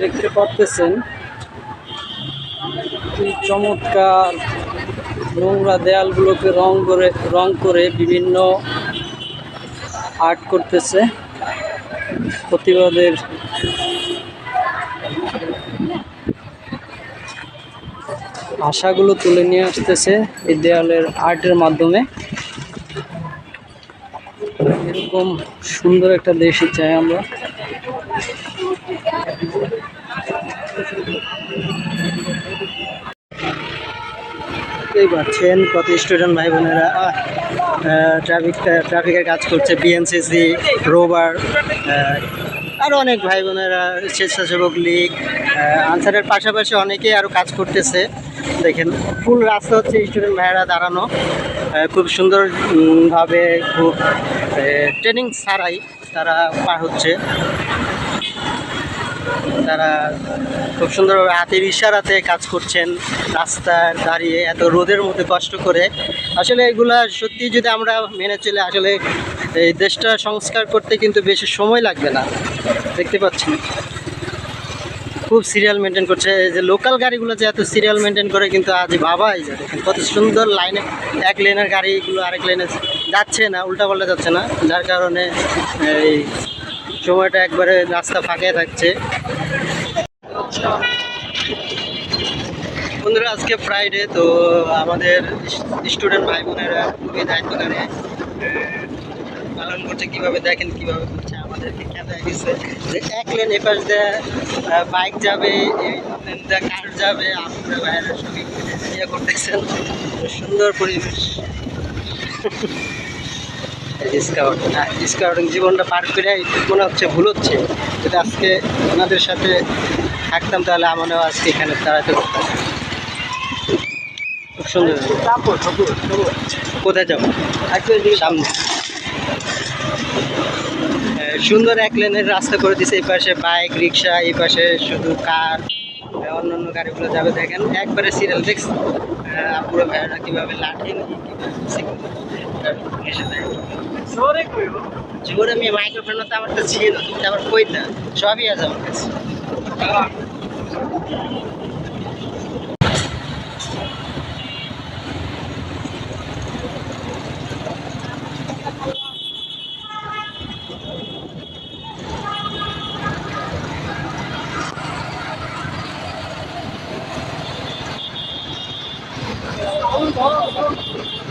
দেখতে পাচ্ছেন কি চমৎকার নোংরা দেয়ালগুলোকে রং করে রং করে বিভিন্ন আর্ট করতেছে। প্রতিবাদের আশাগুলো তুলে নিয়ে আসতেছে এই দেয়ালের আর্টের মাধ্যমে। এরকম সুন্দর একটা দেশই চাই আমরা। বুঝতেই পারছেন কত স্টুডেন্ট ভাই বোনেরা ট্রাফিক ট্রাফিকের কাজ করছে বিএনসিসি রোবার আরও অনেক ভাই বোনেরা স্বেচ্ছাসেবক লীগ আনসারের পাশাপাশি অনেকেই আরও কাজ করতেছে। দেখেন ফুল রাস্তা হচ্ছে স্টুডেন্ট ভাইয়েরা দাঁড়ানো। খুব সুন্দর উম, ভাবে খুব ট্রেনিং ছাড়াই তারা পার হচ্ছে। তারা খুব সুন্দরভাবে হাতের ইশারাতে কাজ করছেন, রাস্তার দাঁড়িয়ে এত রোদের মধ্যে কষ্ট করে। আসলে এগুলা সত্যি যদি আমরা মেনে চলে, আসলে এই দেশটা সংস্কার করতে কিন্তু বেশি সময় লাগবে না। দেখতে পাচ্ছি খুব সিরিয়াল মেনটেন করছে। যে লোকাল গাড়িগুলো যে এত সিরিয়াল মেনটেন করে কিন্তু আজ ভাবাই দেখেন কত সুন্দর লাইনে এক লেনের গাড়িগুলো আরেক লেনে যাচ্ছে না, উল্টাপাল্টা যাচ্ছে না। যার কারণে এই সময়টা একবারে রাস্তা ফাঁকে থাকছে। বন্ধুরা, আজকে ফ্রাইডে তো আমাদের স্টুডেন্ট ভাই বোনেরা খুবই দায়িত্বকারে পালন করছে, কীভাবে দেখেন, কীভাবে করছে, আমাদেরকে খেতে গেছে যে এক লেন এপাশ দিয়ে বাইক যাবে কার যাবে, আপনারা ভাইয়েরা সবই ইয়ে করতেছেন। সুন্দর পরিবেশ। স্কাউট স্কাউটিং জীবনটা পার করে মনে হচ্ছে ভুল হচ্ছে। যদি আজকে ওনাদের সাথে থাকতাম তাহলে আমারও আজকে এখানে দাঁড়াতে পারতাম। খুব সুন্দর। কোথায় যাব? সামনে। সুন্দর এক লেনের রাস্তা করে দিছে, এই পাশে বাইক রিক্সা এই পাশে শুধু কার অন্য অন্য গাড়িগুলো যাবে দেখেন একবারে সিরিয়াল দেখছি পুরো ভাইয়ারা কীভাবে লাঠি জোরে আমি মাইক্রোফোন তো আমার ছিল কইতা সবই আছে আমার কাছে। Con?